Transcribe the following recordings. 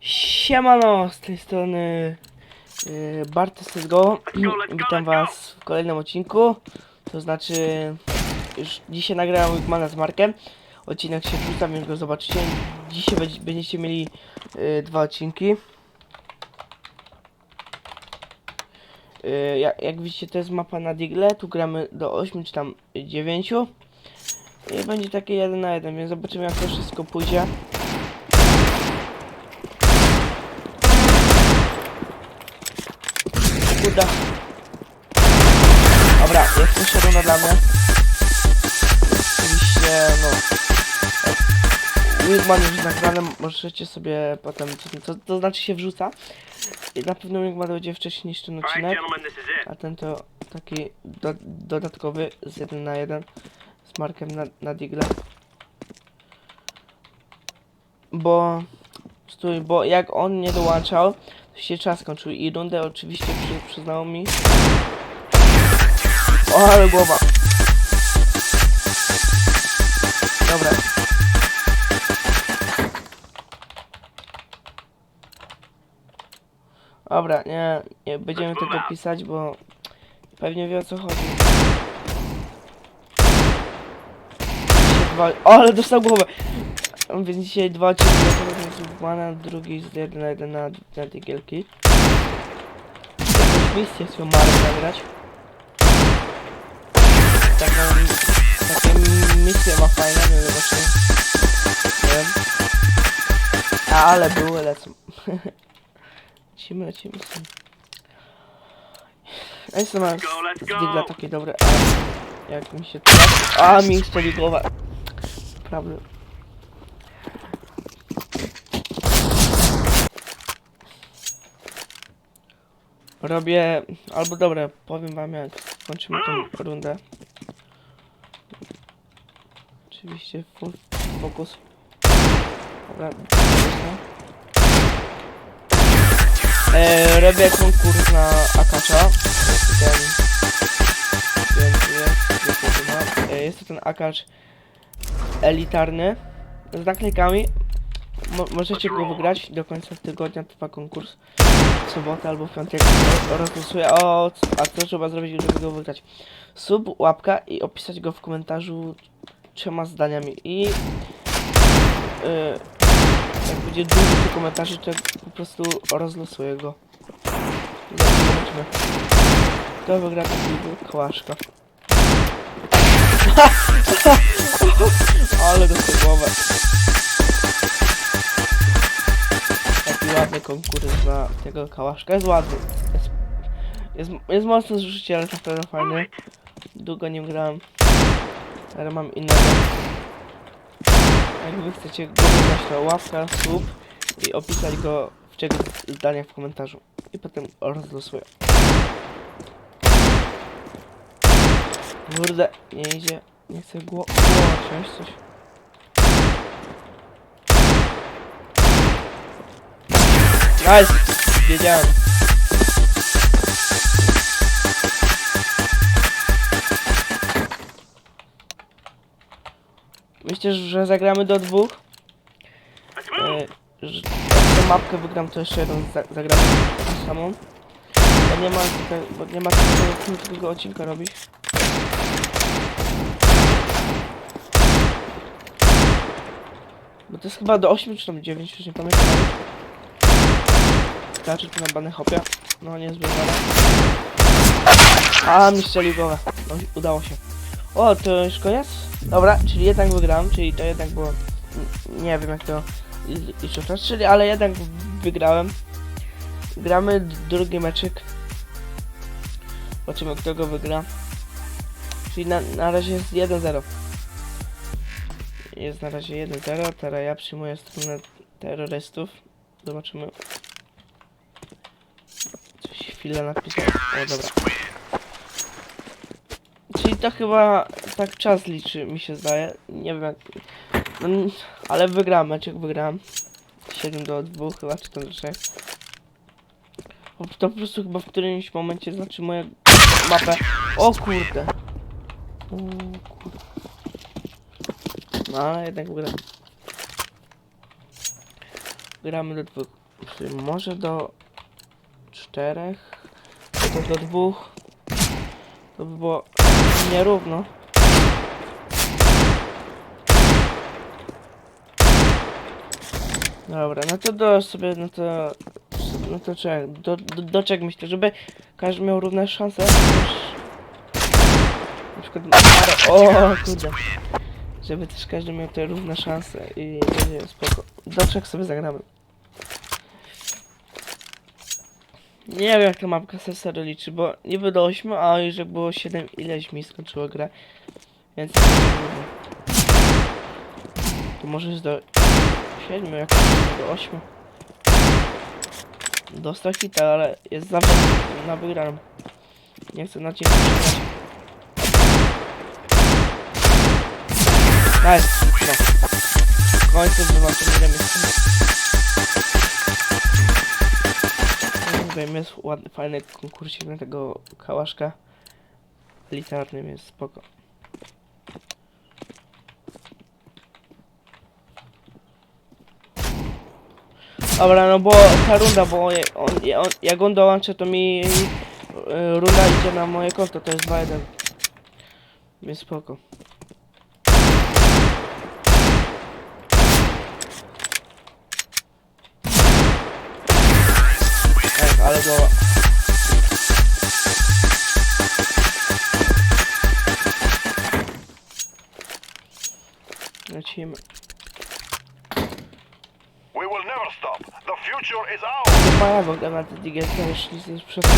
Siemano, z tej strony yy, Bartes CSGO. Witam was w kolejnym odcinku. To znaczy, już dzisiaj nagrałem Wigmana z Markiem. Odcinek się wrzuca, więc go zobaczycie. Dzisiaj będzie- będziecie mieli yy, dwa odcinki. Yy, jak, jak widzicie, to jest mapa na Digle. Tu gramy do 8 czy tam 9. I będzie takie jeden na jeden, więc zobaczymy jak to wszystko pójdzie. Kurde. Dobra, jest jeszcze runda dla mnie. Oczywiście, no. Wigman już nagrany, możecie sobie potem, to, to, to znaczy się wrzuca. I na pewno Wigman będzie wcześniej niż ten odcinek. A ten to taki do, dodatkowy z 1 na 1 z Markiem na, na Digle. Bo stój, bo jak on nie dołączał, się czas skończył i rundę oczywiście przy, przyznał mi. O, ale głowa. Dobra. Dobra, nie, nie będziemy tego pisać, bo pewnie wie o co chodzi. O, ale dostał głowę! Więc dzisiaj dwa odcinki z Mana, drugi z 1 na 1 na, na digielki. Jakąś misję chciał Marek nagrać. Taką, takie misje ma fajne, nie zobaczymy. Nie wiem. A, ale były lecą. lecimy, lecimy. Go, let's z Digla go. takie dobre, ale jak mi się to... A, mi głowa. Prawda. Robię... Albo dobra, powiem wam jak kończymy tą rundę. Oczywiście full focus. Dobra. E, robię konkurs na Akasza. Jest ten... E, jest to ten Akasz elitarny. Z naklejkami. Mo możecie go wygrać. Do końca tygodnia trwa konkurs. W sobotę albo w piątek ro- rozlosuję. O, a co trzeba zrobić, żeby go wygrać? Sub, łapka i opisać go w komentarzu trzema zdaniami. I... Yy, jak będzie dużo tych komentarzy, to po prostu rozlosuję go. Zobaczmy. Kto wygra takiego kołaszka? Ale dostał ładny konkurs na tego kałaszka. Jest ładny. Jest, jest, jest mocno zużycie, ale naprawdę fajny. Długo nie grałem. Ale mam innego. Jak wy chcecie go to łapka, sub i opisać go w czego zdaniach w komentarzu. I potem rozlosuję. Kurde, nie idzie. Nie chcę gło głowa coś. Nice! Wiedziałem. Myślę, że zagramy do dwóch. E, że mapkę wygram, to jeszcze jeden za zagramy samą. Bo nie ma bo nie ma krótkiego odcinka robić. Bo to jest chyba do 8 czy tam 9, już nie pamiętam. Znaczy tu na bany hopia. No nie zbyt bane. A mi głowę. No udało się. O, to już koniec? Dobra, czyli jednak wygrałem, czyli to jednak było... Nie wiem jak to liczę czas, czyli ale jednak wygrałem. Gramy drugi meczyk. Zobaczymy kto go wygra. Czyli na, na razie jest 1-0. Jest na razie 1-0, teraz ja przyjmuję stronę terrorystów. Zobaczymy. Chwilę napisał. O dobra. Czyli to chyba tak czas liczy mi się zdaje. Nie wiem jak. No, ale wygrałem, meczek wygrałem. 7 do 2 chyba, czy do 3. To po prostu chyba w którymś momencie zatrzymuję mapę. O kurde. O kurde. No ale jednak wygrałem. Gramy do dwóch. Może do czterech, to do dwóch. To by było nierówno. Dobra, no to do sobie, no to... No to czek, do, do, do czego myślę, żeby każdy miał równe szanse? Na przykład. O kurde. Żeby też każdy miał te równe szanse i będzie spoko. Do czego sobie zagramy? Nie wiem jak ta mapka se liczy, bo niby do 8, a już jak było 7 ileś mi skończyło grę. Więc nie. To może jest do 7, jak do 8. Dostał hita, ale jest zawsze na wygraną. Nie chcę na ciebie. Nice, no. W końcu zobaczymy ile jest. Jest ładny, fajny konkursik na tego kałaszka. Elitarnym jest spoko. Dobra, no bo ta runda, bo on, on, jak on dołączy, to mi y, runda idzie na moje konto, to jest 2-1. Więc spoko. Goła. Lecimy. We will never stop. The future is ours. Chyba w ogóle na te już nic nie przesunę.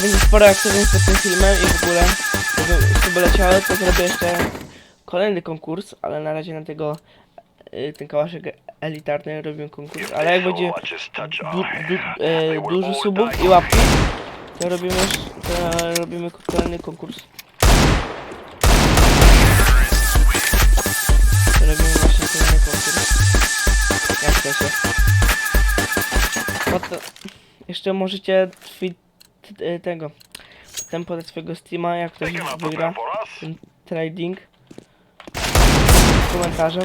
Będzie sporo aktywów pod tym filmem i w ogóle, żeby leciały, to zrobię jeszcze kolejny konkurs, ale na razie na tego, y, ten kałaszek elitarny robię konkurs, ale jak będzie du, du, e, dużo subów i łapki, to robimy, to robimy kolejny konkurs. To robimy właśnie kolejny konkurs. Jak chcecie. To jeszcze możecie tweet e, tego, ten podać swojego Steama, jak ktoś wygra ten trading komentarzem.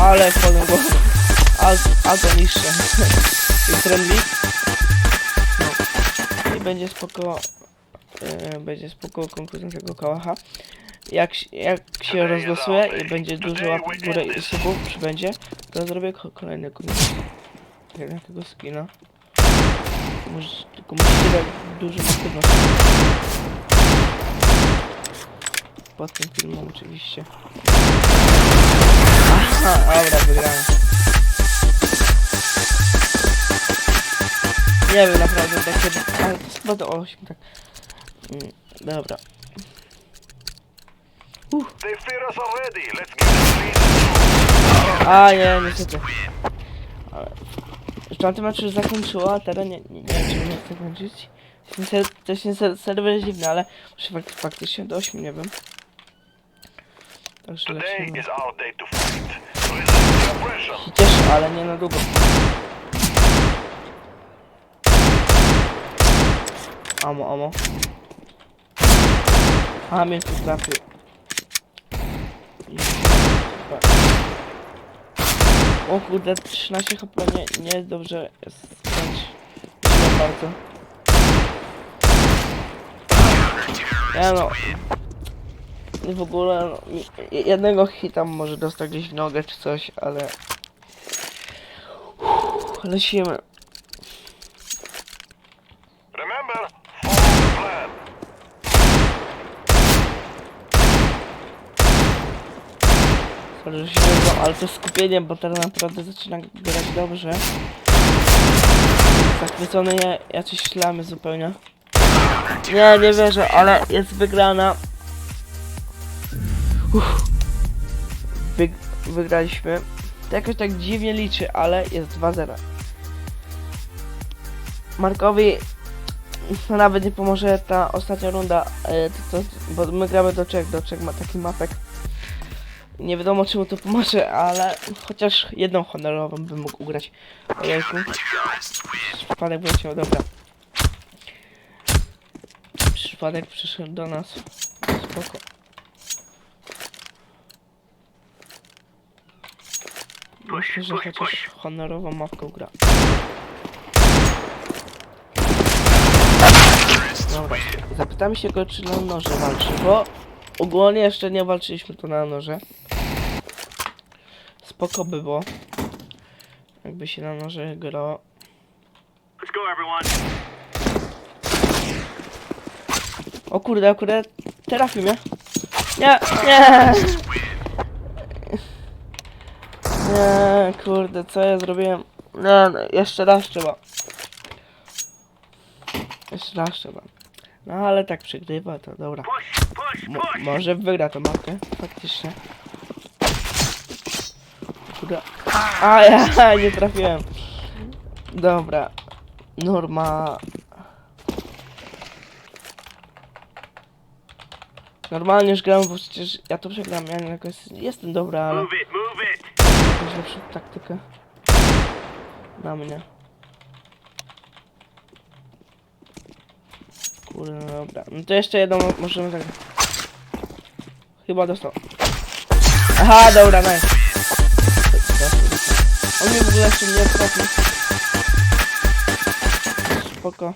Ale wchodzą głową. A to niższe. I friendly. No. I będzie spoko. e, będzie spoko konkurs na tego kałacha. Jak, się- jak się rozlosuje i będzie dużo łapek w górę i subów przybędzie, to zrobię ko- kolejny konkurs. Tego skina. Może, tylko musicie dać dużą aktywność. Pod tym filmem oczywiście. Aha, dobra, wygrałem. Nie wiem naprawdę takie, ale to jest do 8, tak. Mm, dobra. They fear us already. Let's give them reason. A nie, niestety. Ale... Już tamty mecz już zakończyło, a teraz nie, nie, nie wiem czy nie chcę kończyć. To się- To się ser- serwer jest dziwny, ale fak faktycznie do 8, nie wiem. Także Today lecimy. is our day to fight. Resist the się cieszę, ale nie na długo. Amo, amo. A, mnie tu trafił. O kurde, 13 chyba nie, nie dobrze jest źle bardzo. Ja no. W ogóle no, jednego hita może dostać gdzieś w nogę czy coś, ale Lecimy. Remember, follow the plan. Sorry, że się wyzwał, ale to skupienie, bo teraz naprawdę zaczyna grać dobrze. Zachwycony ja, jacyś ślamy zupełnie. Nie, nie wierzę, ale jest wygrana. Uff. Wyg wygraliśmy. To jakoś tak dziwnie liczy, ale jest 2-0. Markowi nawet nie pomoże ta ostatnia runda, e, to, to, bo my gramy do trzech, do trzech ma taki mapek. Nie wiadomo czemu to pomoże, ale chociaż jedną honorową bym mógł ugrać. Ojejku. Przypadek wrócił, dobra. Przypadek przyszedł do nas. Spoko. Myślę, że chociaż honorową mapką gra. Dobra, zapytamy się go, czy na noże walczy, bo ogólnie jeszcze nie walczyliśmy tu na noże. Spoko by było, jakby się na noże grało. O kurde, o kurde, trafił mnie. Nie, nie! Nie, kurde, co ja zrobiłem? Nie, no, jeszcze raz trzeba. Jeszcze raz trzeba. No ale tak przegrywa, to dobra. Może wygra tą mapkę, faktycznie. Kurde. A ja nie trafiłem. Dobra. Norma. Normalnie już gram, bo przecież ja to przegram, ja nie jakoś jestem dobra, ale jakąś lepszą taktykę. Na mnie. Kurde, no dobra. No to jeszcze jedną mo- możemy zagrać. Chyba dostał. Aha, dobra, nice. On mnie w ogóle jeszcze nie trafił. Spoko.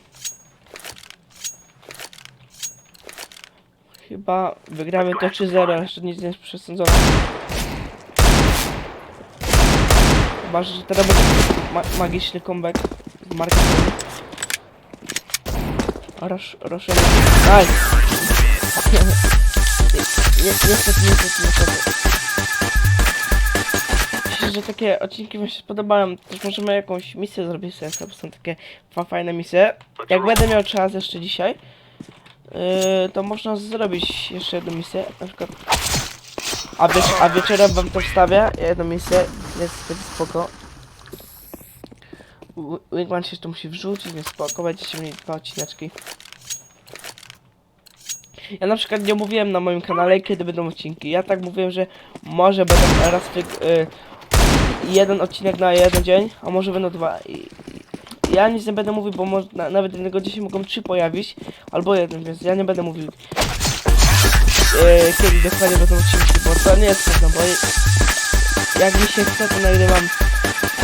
Chyba wygramy to 3-0, jeszcze nic nie jest przesądzone. Że teraz będzie ma magiczny comeback z marketingu. Rosz, roszę. Aj! Nie, nie, niestety, niestety, niestety. Myślę, że takie odcinki wam się spodobają. Też możemy jakąś misję zrobić sobie, bo są takie fa- fajne misje. Jak będę miał czas jeszcze dzisiaj, yy, to można zrobić jeszcze jedną misję, na przykład a, wiecz a wieczorem wam to wstawię, jedną misję, jest wtedy spoko. Wi- Wingman się to musi wrzucić, więc spoko, będziecie mieli dwa odcineczki. Ja na przykład nie mówiłem na moim kanale, kiedy będą odcinki. Ja tak mówiłem, że może będą raz w y, jeden odcinek na jeden dzień, a może będą dwa. I, i- ja nic nie będę mówił, bo może, na, nawet jednego dzisiaj mogą trzy pojawić, albo jeden, więc ja nie będę mówił e, kiedy dokładnie będą odcinki, bo to nie jest pewne, bo je- jak mi się chce, to nagrywam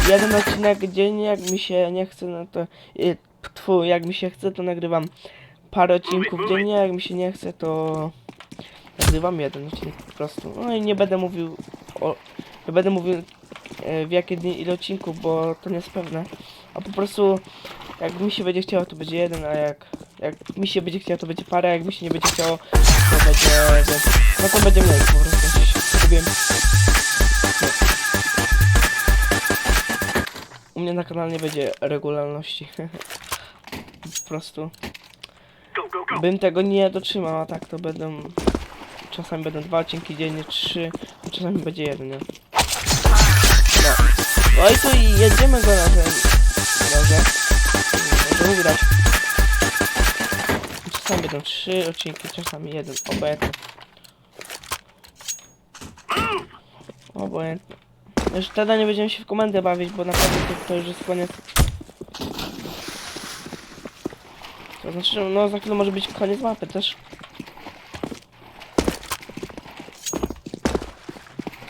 jeden odcinek dziennie, jak mi się nie chce, no to e, tfu, jak mi się chce, to nagrywam parę odcinków dziennie, jak mi się nie chce, to nagrywam jeden odcinek po prostu. No i nie będę mówił o, nie będę mówił e, w jakie dni ile odcinków, bo to nie jest pewne. A po prostu jak mi się będzie chciało, to będzie jeden, a jak, jak mi się będzie chciało, to będzie parę, a jak mi się nie będzie chciało, to będzie, no to będzie mniej po prostu, się. U mnie na kanale nie będzie regularności. po prostu. Bym tego nie dotrzymał, a tak to będą... Czasami będą dwa odcinki dziennie, trzy, a czasami będzie jeden, nie? No. No i tu i jedziemy go na ten... Może ugrać. Czasami będą trzy odcinki, czasami jeden. Obojętnie. Obojętnie. Już wtedy nie będziemy się w komendę bawić, bo naprawdę to, to już jest koniec. To znaczy, no za chwilę może być koniec mapy też.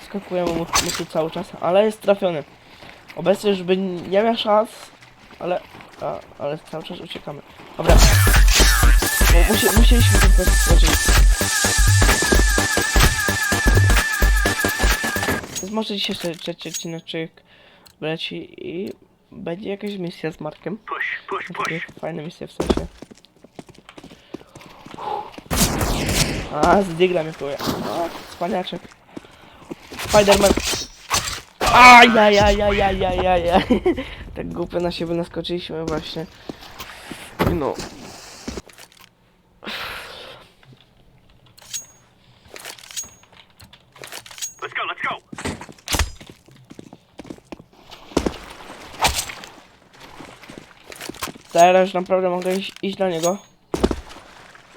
Skakujemy mu, mu tu cały czas, ale jest trafiony. Obecnie już by nie miał szans, ale, a, ale cały czas uciekamy. Dobra. Bo musi, musieliśmy to skończyć. Więc może dzisiaj jeszcze trzeci odcineczek leci i będzie jakaś misja z Markiem. Push, push, push. fajne misje w sensie. A, z Digla mnie pluje. O, cwaniaczek. Spiderman. Ajajajajajajajaj. Tak głupio na siebie naskoczyliśmy właśnie. No. Let's go, let's go. Teraz naprawdę mogę iść, iść na niego.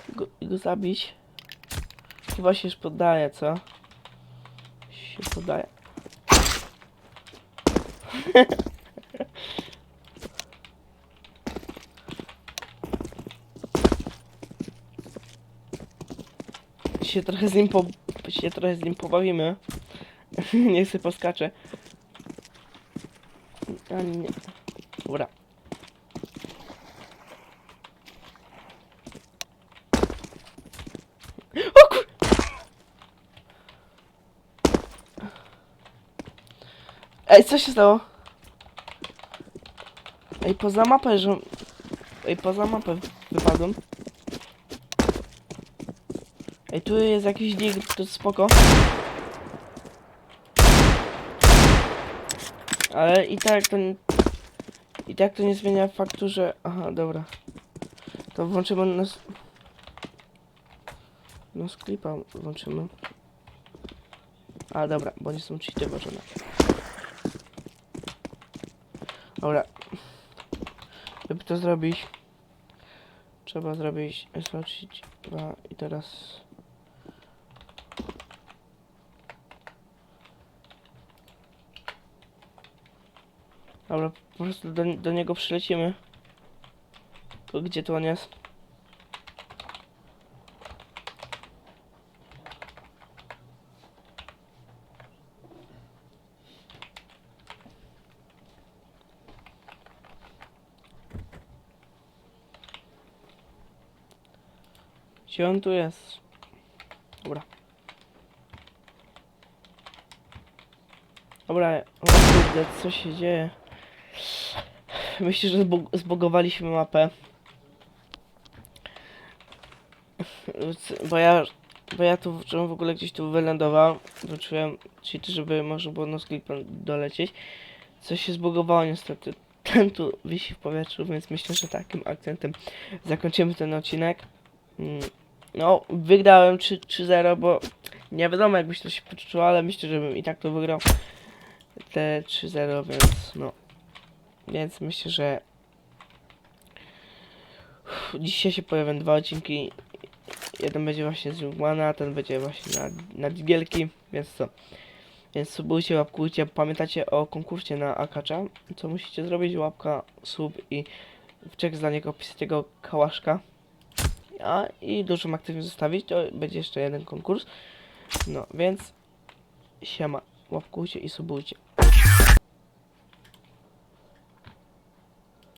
Go, i go zabić. Chyba się już poddaje, co? Się poddaje. się trochę z nim po, się trochę z nim pobawimy. Niech sobie poskacze. A nie. Dobra. O. Ej, co się stało? Ej, poza mapę, że... Ej, poza mapę wypadłem. Ej, tu jest jakiś dig, to spoko. Ale i tak to... nie- I tak to nie zmienia faktu, że... Aha, dobra. To włączymy nas... No sklipa włączymy. A, dobra, bo nie są cheaty włożone. Dobra. Żeby to zrobić, trzeba zrobić S32 i teraz... Dobra, po prostu do, do niego przylecimy. Gdzie to on jest? Gdzie on tu jest? Dobra. Dobra, kurde, co się dzieje? Myślę, że zbug zbugowaliśmy mapę. Bo ja, bo ja tu, w ogóle gdzieś tu wylądował, wyczułem żeby można było no dolecieć. Coś się zbugowało niestety. Ten tu wisi w powietrzu, więc myślę, że takim akcentem zakończymy ten odcinek. No, wygrałem 3 3-0, bo nie wiadomo jakbyś to się poczuł, ale myślę, że bym i tak to wygrał. Te 3-0, więc no. Więc myślę, że Uff, dzisiaj się pojawią dwa odcinki. Jeden będzie właśnie z Jungmana, ten będzie właśnie na, na więc co. Więc subujcie, łapkujcie. Pamiętacie o konkursie na Akacza. Co musicie zrobić? Łapka, sub i w trzech zdaniach opisać tego kałaszka. A i dużą aktywność zostawić, to będzie jeszcze jeden konkurs. No, więc siema, łapkujcie i subujcie.